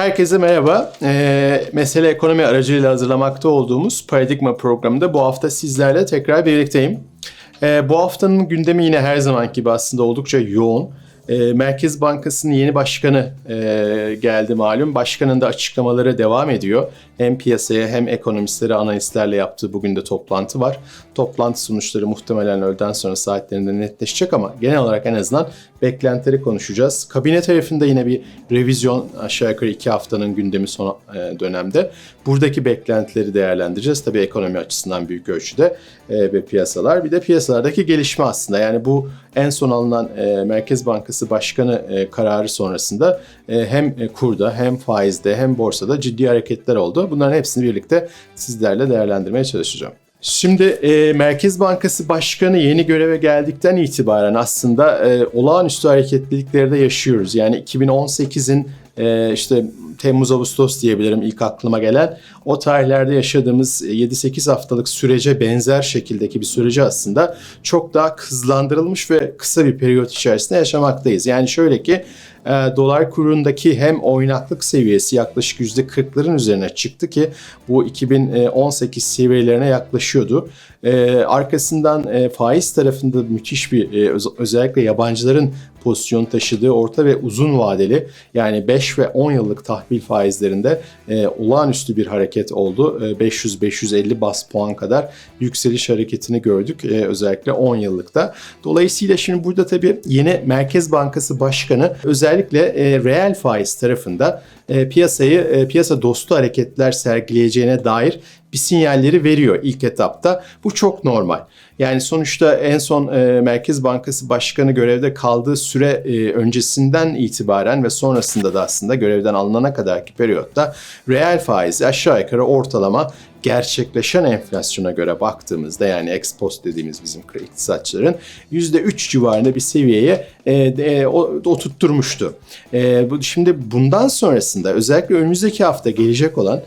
Herkese merhaba. Ee, mesele ekonomi aracılığıyla hazırlamakta olduğumuz Paradigma programında bu hafta sizlerle tekrar birlikteyim. Ee, bu haftanın gündemi yine her zaman gibi aslında oldukça yoğun. Ee, Merkez Bankası'nın yeni başkanı e, geldi malum. Başkanın da açıklamaları devam ediyor. Hem piyasaya hem ekonomistlere, analistlerle yaptığı bugün de toplantı var. Toplantı sonuçları muhtemelen öğleden sonra saatlerinde netleşecek ama genel olarak en azından beklentileri konuşacağız. Kabine tarafında yine bir revizyon aşağı yukarı iki haftanın gündemi son e, dönemde. Buradaki beklentileri değerlendireceğiz. Tabii ekonomi açısından büyük ölçüde e, ve piyasalar. Bir de piyasalardaki gelişme aslında. Yani bu en son alınan e, Merkez Bankası Başkanı e, kararı sonrasında e, hem e, kurda hem faizde hem borsada ciddi hareketler oldu. Bunların hepsini birlikte sizlerle değerlendirmeye çalışacağım. Şimdi e, Merkez Bankası Başkanı yeni göreve geldikten itibaren aslında e, olağanüstü hareketlilikleri de yaşıyoruz. Yani 2018'in e, işte Temmuz Ağustos diyebilirim ilk aklıma gelen o tarihlerde yaşadığımız 7-8 haftalık sürece benzer şekildeki bir süreci aslında çok daha hızlandırılmış ve kısa bir periyot içerisinde yaşamaktayız. Yani şöyle ki e, dolar kurundaki hem oynaklık seviyesi yaklaşık %40'ların üzerine çıktı ki bu 2018 seviyelerine yaklaşıyordu. E, arkasından e, faiz tarafında müthiş bir e, öz- özellikle yabancıların pozisyon taşıdığı orta ve uzun vadeli yani 5 ve 10 yıllık tahvil faizlerinde e, olağanüstü bir hareket oldu. E, 500-550 bas puan kadar yükseliş hareketini gördük e, özellikle 10 yıllıkta. Dolayısıyla şimdi burada tabii yeni Merkez Bankası Başkanı özellikle e, reel faiz tarafında e, piyasayı e, piyasa dostu hareketler sergileyeceğine dair bir sinyalleri veriyor ilk etapta. Bu çok normal. Yani sonuçta en son e, Merkez Bankası Başkanı görevde kaldığı süre e, öncesinden itibaren ve sonrasında da aslında görevden alınana kadarki periyotta reel faiz aşağı yukarı ortalama gerçekleşen enflasyona göre baktığımızda yani ex post dediğimiz bizim iktisatçıların %3 civarında bir seviyeye e, e, oturtturmuştu. E, bu, şimdi bundan sonrasında özellikle önümüzdeki hafta gelecek olan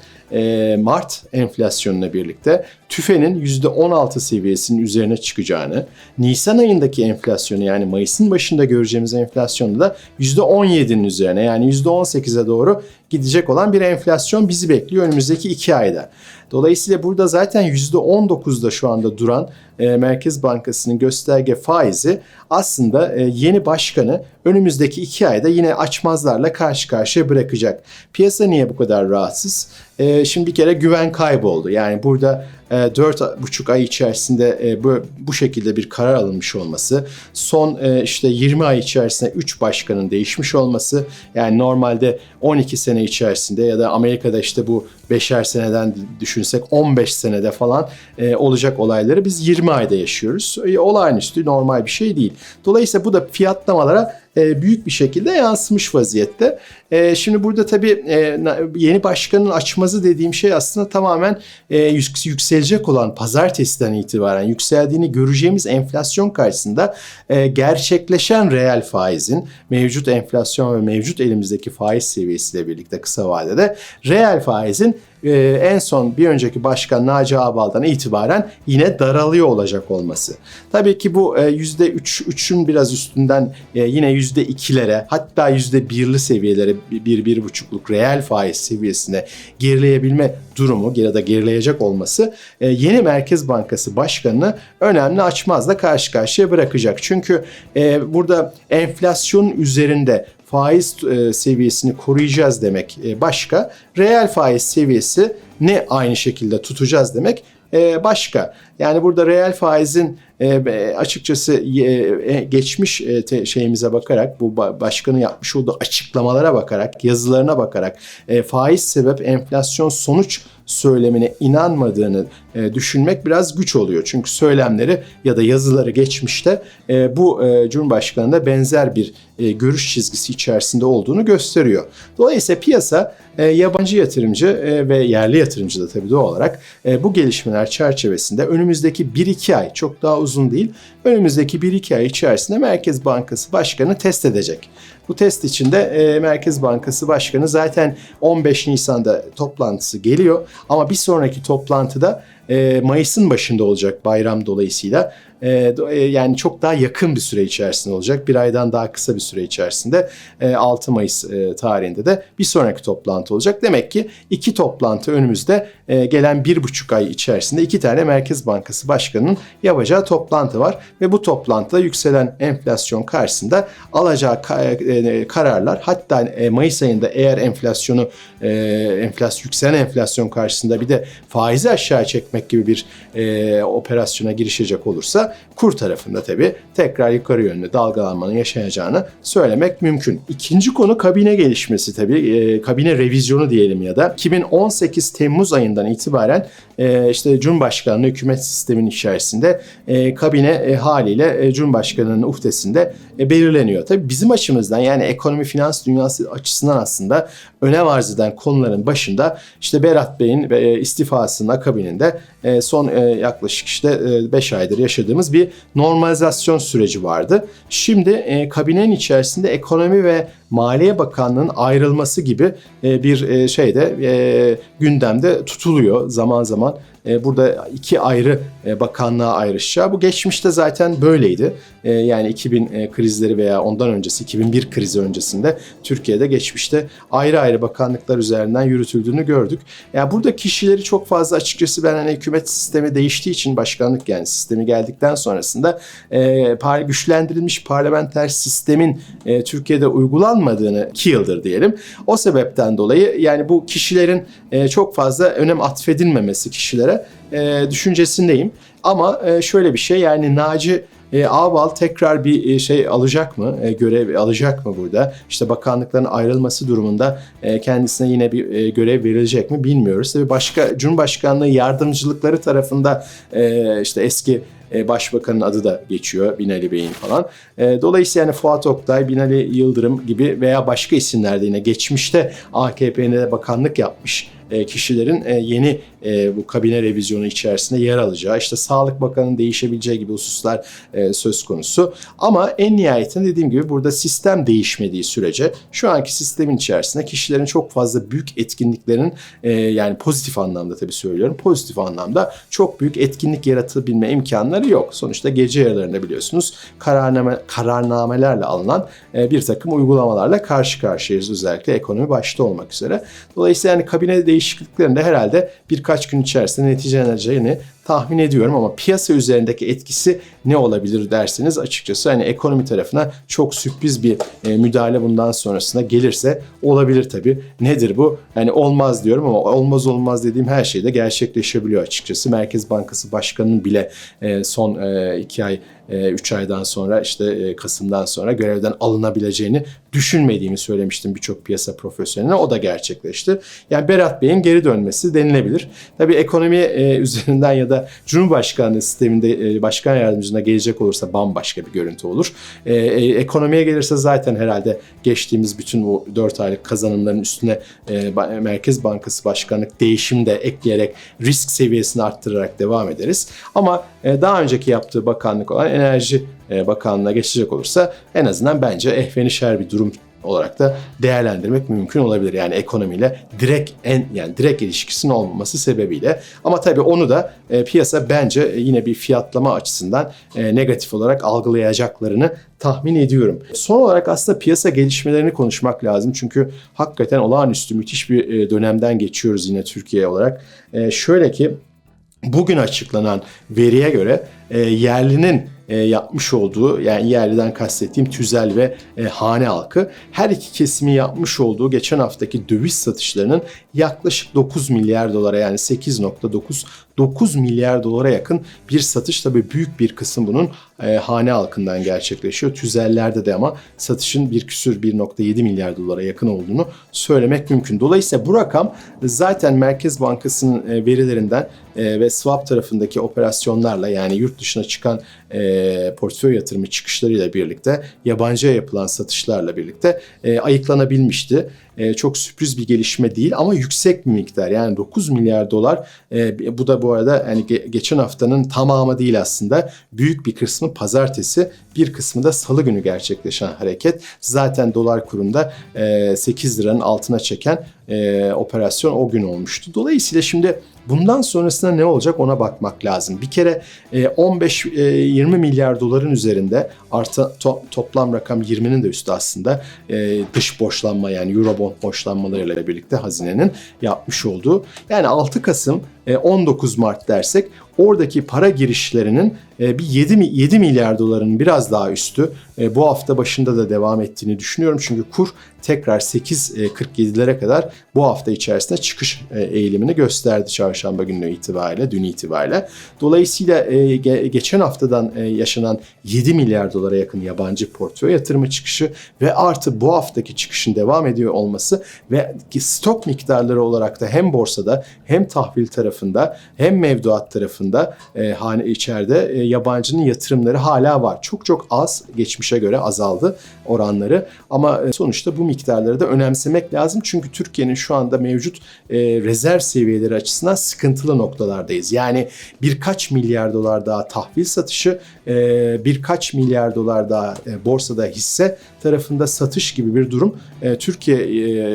Mart enflasyonuna birlikte tüfenin %16 seviyesinin üzerine çıkacağını, Nisan ayındaki enflasyonu yani Mayıs'ın başında göreceğimiz enflasyonu da %17'nin üzerine yani %18'e doğru gidecek olan bir enflasyon bizi bekliyor önümüzdeki 2 ayda. Dolayısıyla burada zaten %19'da şu anda duran e, Merkez Bankası'nın gösterge faizi aslında e, yeni başkanı önümüzdeki 2 ayda yine açmazlarla karşı karşıya bırakacak. Piyasa niye bu kadar rahatsız? E, şimdi bir kere güven kayboldu. Yani burada 4,5 ay içerisinde e, bu, bu şekilde bir karar alınmış olması, son e, işte 20 ay içerisinde 3 başkanın değişmiş olması, yani normalde 12 sene içerisinde ya da Amerika'da işte bu 5'er seneden düşünsek 15 senede falan e, olacak olayları biz 20 ayda yaşıyoruz. E, olağanüstü normal bir şey değil. Dolayısıyla bu da fiyatlamalara e, büyük bir şekilde yansımış vaziyette. E, şimdi burada tabii e, yeni başkanın açmazı dediğim şey aslında tamamen e, yük- yükselecek olan pazartesiden itibaren yükseldiğini göreceğimiz enflasyon karşısında gerçekleşen reel faizin mevcut enflasyon ve mevcut elimizdeki faiz seviyesiyle birlikte kısa vadede reel faizin e, en son bir önceki başkan Naci Ağbal'dan itibaren yine daralıyor olacak olması. Tabii ki bu e, yüzde üç, üçün biraz üstünden e, yine yüzde ikilere hatta yüzde birli seviyelere bir, bir, bir buçukluk reel faiz seviyesine gerileyebilme durumu ya da gerileyecek olması e, yeni Merkez Bankası Başkanı'nı önemli açmazla karşı karşıya bırakacak. Çünkü e, burada enflasyon üzerinde faiz e, seviyesini koruyacağız demek e, başka. Reel faiz seviyesi ne aynı şekilde tutacağız demek e, başka. Yani burada reel faizin e, açıkçası e, geçmiş e, şeyimize bakarak bu ba- başkanın yapmış olduğu açıklamalara bakarak yazılarına bakarak faiz sebep enflasyon sonuç söylemine inanmadığını düşünmek biraz güç oluyor. Çünkü söylemleri ya da yazıları geçmişte bu Cumhurbaşkanı'nda benzer bir görüş çizgisi içerisinde olduğunu gösteriyor. Dolayısıyla piyasa yabancı yatırımcı ve yerli yatırımcı da tabii doğal olarak bu gelişmeler çerçevesinde önümüzdeki önümüzdeki 1-2 ay çok daha uzun değil. Önümüzdeki 1-2 ay içerisinde Merkez Bankası Başkanı test edecek. Bu test içinde e, Merkez Bankası Başkanı zaten 15 Nisan'da toplantısı geliyor ama bir sonraki toplantıda e, Mayıs'ın başında olacak bayram dolayısıyla. E, do- e, yani çok daha yakın bir süre içerisinde olacak. Bir aydan daha kısa bir süre içerisinde e, 6 Mayıs e, tarihinde de bir sonraki toplantı olacak. Demek ki iki toplantı önümüzde e, gelen bir buçuk ay içerisinde iki tane Merkez Bankası Başkanı'nın yapacağı toplantı var. Ve bu toplantıda yükselen enflasyon karşısında alacağı ka- e, kararlar hatta e, Mayıs ayında eğer enflasyonu e, enflasyon yükselen enflasyon karşısında bir de faizi aşağı çekmek gibi bir e, operasyona girişecek olursa kur tarafında tabii tekrar yukarı yönlü dalgalanmanın yaşayacağını söylemek mümkün. İkinci konu kabine gelişmesi tabii e, kabine revizyonu diyelim ya da 2018 Temmuz ayından itibaren e, işte Cumhurbaşkanlığı hükümet sistemin içerisinde e, kabine e, haliyle e, Cumhurbaşkanının uhdesinde e, belirleniyor. Tabii bizim açımızdan yani ekonomi finans dünyası açısından aslında önem arz eden konuların başında işte Berat Bey'in e, istifasının akabininde e, son e, yaklaşık işte 5 aydır yaşadığımız bir normalizasyon süreci vardı. Şimdi kabinenin içerisinde ekonomi ve Maliye Bakanlığı'nın ayrılması gibi bir e, şeyde e, gündemde tutuluyor zaman zaman. Müslüman E, burada iki ayrı e, bakanlığa ayrışacağı. Bu geçmişte zaten böyleydi. E, yani 2000 e, krizleri veya ondan öncesi 2001 krizi öncesinde Türkiye'de geçmişte ayrı ayrı bakanlıklar üzerinden yürütüldüğünü gördük. Yani burada kişileri çok fazla açıkçası ben hani hükümet sistemi değiştiği için başkanlık yani sistemi geldikten sonrasında güçlendirilmiş parlamenter sistemin Türkiye'de uygulanmadığını 2 yıldır diyelim. O sebepten dolayı yani bu kişilerin çok fazla önem atfedilmemesi kişilere e, düşüncesindeyim. Ama e, şöyle bir şey yani Naci e, Ağbal tekrar bir e, şey alacak mı? E, görev alacak mı burada? İşte bakanlıkların ayrılması durumunda e, kendisine yine bir e, görev verilecek mi bilmiyoruz. Tabii başka Cumhurbaşkanlığı yardımcılıkları tarafında e, işte eski e, başbakanın adı da geçiyor Binali Bey'in falan. E, dolayısıyla yani Fuat Oktay, Binali Yıldırım gibi veya başka isimler de yine geçmişte AKP'ne bakanlık yapmış e, kişilerin yeni bu kabine revizyonu içerisinde yer alacağı, işte Sağlık Bakanı'nın değişebileceği gibi hususlar söz konusu. Ama en nihayetinde dediğim gibi burada sistem değişmediği sürece şu anki sistemin içerisinde kişilerin çok fazla büyük etkinliklerin yani pozitif anlamda tabii söylüyorum, pozitif anlamda çok büyük etkinlik yaratabilme imkanları yok. Sonuçta gece yarılarında biliyorsunuz kararname, kararnamelerle alınan e, bir takım uygulamalarla karşı karşıyayız özellikle ekonomi başta olmak üzere. Dolayısıyla yani kabine değişikliklerinde herhalde birkaç gün içerisinde neticeleneceğini tahmin ediyorum ama piyasa üzerindeki etkisi ne olabilir derseniz açıkçası hani ekonomi tarafına çok sürpriz bir e, müdahale bundan sonrasında gelirse olabilir tabii. Nedir bu? Yani olmaz diyorum ama olmaz olmaz dediğim her şey de gerçekleşebiliyor açıkçası. Merkez Bankası Başkanı'nın bile e, son e, iki ay 3 aydan sonra işte e, Kasım'dan sonra görevden alınabileceğini düşünmediğimi söylemiştim birçok piyasa profesyoneline. O da gerçekleşti. Yani Berat Bey'in geri dönmesi denilebilir. Tabii ekonomi e, üzerinden ya da Cumhurbaşkanlığı sisteminde e, başkan yardımcısına gelecek olursa bambaşka bir görüntü olur. E, e, ekonomiye gelirse zaten herhalde geçtiğimiz bütün bu 4 aylık kazanımların üstüne e, Merkez Bankası Başkanlık değişim de ekleyerek risk seviyesini arttırarak devam ederiz. Ama e, daha önceki yaptığı bakanlık olan Enerji e, Bakanlığı'na geçecek olursa en azından bence ehvenişer bir durum olarak da değerlendirmek mümkün olabilir. Yani ekonomiyle direkt en yani direkt ilişkisinin olmaması sebebiyle. Ama tabii onu da e, piyasa bence yine bir fiyatlama açısından e, negatif olarak algılayacaklarını tahmin ediyorum. Son olarak aslında piyasa gelişmelerini konuşmak lazım. Çünkü hakikaten olağanüstü müthiş bir e, dönemden geçiyoruz yine Türkiye olarak. E, şöyle ki bugün açıklanan veriye göre e, yerlinin e, yapmış olduğu yani yerliden kastettiğim tüzel ve e, hane halkı. Her iki kesimi yapmış olduğu geçen haftaki döviz satışlarının yaklaşık 9 milyar dolara yani 8.9 9 milyar dolara yakın bir satış. Tabii büyük bir kısım bunun e, hane halkından gerçekleşiyor. Tüzellerde de ama satışın bir küsür 1.7 milyar dolara yakın olduğunu söylemek mümkün. Dolayısıyla bu rakam zaten Merkez Bankası'nın e, verilerinden e, ve swap tarafındaki operasyonlarla yani yurt dışına çıkan e, portföy yatırımı çıkışlarıyla birlikte yabancıya yapılan satışlarla birlikte e, ayıklanabilmişti. E, çok sürpriz bir gelişme değil ama yüksek bir miktar yani 9 milyar dolar e, bu da bu arada yani ge- geçen haftanın tamamı değil aslında büyük bir kısmı pazartesi bir kısmı da salı günü gerçekleşen hareket zaten dolar kurunda e, 8 liranın altına çeken e, operasyon o gün olmuştu. Dolayısıyla şimdi bundan sonrasında ne olacak ona bakmak lazım. Bir kere e, 15-20 milyar doların üzerinde artı to- toplam rakam 20'nin de üstü aslında e, dış borçlanma yani Eurobond borçlanmalarıyla birlikte hazinenin yapmış olduğu. Yani 6 Kasım e, 19 Mart dersek oradaki para girişlerinin e, bir 7, 7 milyar doların biraz daha üstü e, bu hafta başında da devam ettiğini düşünüyorum. Çünkü kur tekrar 8.47'lere kadar bu hafta içerisinde çıkış e, eğilimini gösterdi çarşamba günü itibariyle, dün itibariyle. Dolayısıyla e, ge- geçen haftadan e, yaşanan 7 milyar dolara yakın yabancı portföy yatırımı çıkışı ve artı bu haftaki çıkışın devam ediyor olması ve stok miktarları olarak da hem borsada hem tahvil tarafında hem mevduat tarafında e, içeride e, yabancının yatırımları hala var. Çok çok az geçmişe göre azaldı oranları ama e, sonuçta bu miktarları da önemsemek lazım. Çünkü Türkiye'nin şu anda mevcut e, rezerv seviyeleri açısından sıkıntılı noktalardayız. Yani birkaç milyar dolar daha tahvil satışı, birkaç milyar dolar daha e, borsada hisse tarafında satış gibi bir durum e, Türkiye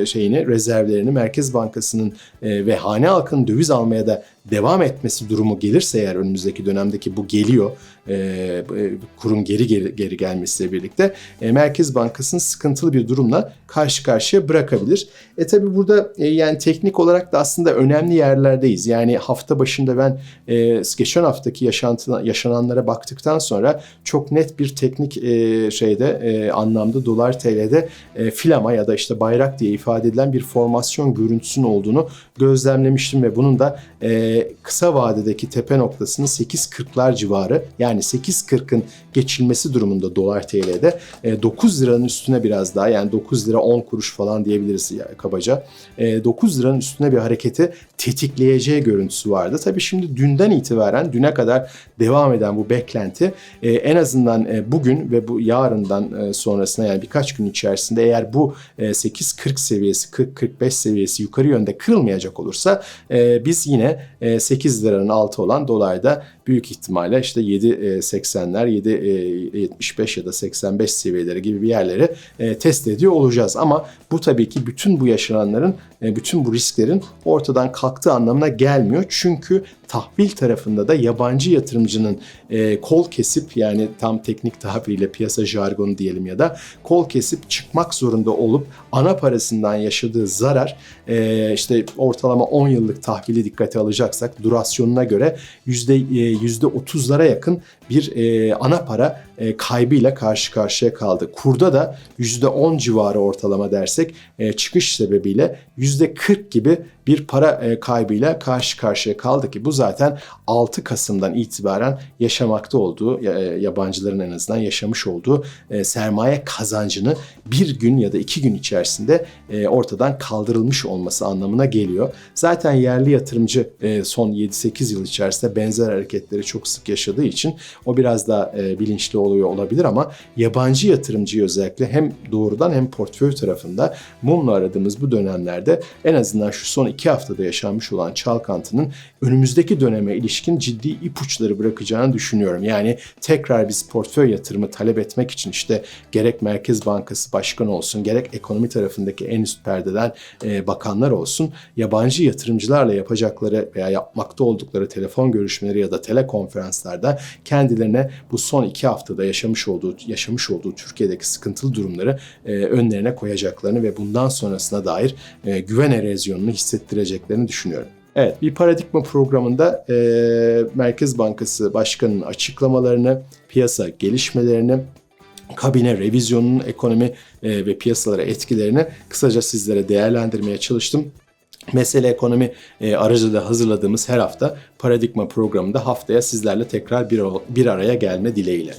e, şeyini rezervlerini Merkez Bankası'nın e, ve hane halkının döviz almaya da devam etmesi durumu gelirse eğer önümüzdeki dönemdeki bu geliyor e, e, geri geri, geri gelmesiyle birlikte e, Merkez Bankası'nın sıkıntılı bir durumla karşı karşıya bırakabilir. E tabi burada e, yani teknik olarak da aslında önemli yerlerdeyiz. Yani hafta başında ben e, geçen haftaki yaşantı, yaşananlara baktıktan sonra çok net bir teknik e, şeyde e, anlamda dolar TL'de e, filama ya da işte bayrak diye ifade edilen bir formasyon görüntüsünün olduğunu gözlemlemiştim ve bunun da e, kısa vadedeki tepe noktasının 8.40'lar civarı yani 8.40'ın geçilmesi durumunda dolar TL'de e, 9 liranın üstüne biraz daha yani 9 lira 10 kuruş falan diyebiliriz ya, kabaca. E, 9 liranın üstüne bir hareketi tetikleyeceği görüntüsü vardı. Tabii şimdi dünden itibaren düne kadar devam eden bu beklenti e, en azından e, bugün ve bu yarından e, sonrasına yani birkaç gün içerisinde eğer bu e, 8.40 seviyesi 40-45 seviyesi yukarı yönde kırılmayacak olursa e, biz yine e, 8 liranın altı olan dolayda büyük ihtimalle işte 7.80'ler, 7.75 ya da 85 seviyeleri gibi bir yerleri e, test ediyor olacağız. Ama bu tabii ki bütün bu yaşananların, e, bütün bu risklerin ortadan kalktığı anlamına gelmiyor. Çünkü tahvil tarafında da yabancı yatırımcının e, kol kesip yani tam teknik tabiriyle piyasa jargonu diyelim ya da kol kesip çıkmak zorunda olup ana parasından yaşadığı zarar e, işte ortalama 10 yıllık tahvili dikkate alacaksak durasyonuna göre yüzde e, yüzde 30'lara yakın bir ana para kaybıyla karşı karşıya kaldı. Kurda da %10 civarı ortalama dersek e, çıkış sebebiyle %40 gibi bir para e, kaybıyla karşı karşıya kaldı ki bu zaten 6 Kasım'dan itibaren yaşamakta olduğu e, yabancıların en azından yaşamış olduğu e, sermaye kazancını bir gün ya da iki gün içerisinde e, ortadan kaldırılmış olması anlamına geliyor. Zaten yerli yatırımcı e, son 7-8 yıl içerisinde benzer hareketleri çok sık yaşadığı için o biraz daha e, bilinçli oluyor olabilir ama yabancı yatırımcıyı özellikle hem doğrudan hem portföy tarafında mumla aradığımız bu dönemlerde en azından şu son iki haftada yaşanmış olan çalkantının önümüzdeki döneme ilişkin ciddi ipuçları bırakacağını düşünüyorum. Yani tekrar biz portföy yatırımı talep etmek için işte gerek Merkez Bankası Başkanı olsun gerek ekonomi tarafındaki en üst perdeden e, bakanlar olsun yabancı yatırımcılarla yapacakları veya yapmakta oldukları telefon görüşmeleri ya da telekonferanslarda kendilerine bu son iki haftada yaşamış olduğu yaşamış olduğu Türkiye'deki sıkıntılı durumları e, önlerine koyacaklarını ve bundan sonrasına dair e, güven erozyonunu hissettireceklerini düşünüyorum. Evet, bir paradigma programında e, Merkez Bankası Başkanı'nın açıklamalarını, piyasa gelişmelerini, kabine revizyonunun ekonomi e, ve piyasalara etkilerini kısaca sizlere değerlendirmeye çalıştım. Mesele Ekonomi e, aracılığıyla hazırladığımız her hafta Paradigma programında haftaya sizlerle tekrar bir, bir araya gelme dileğiyle.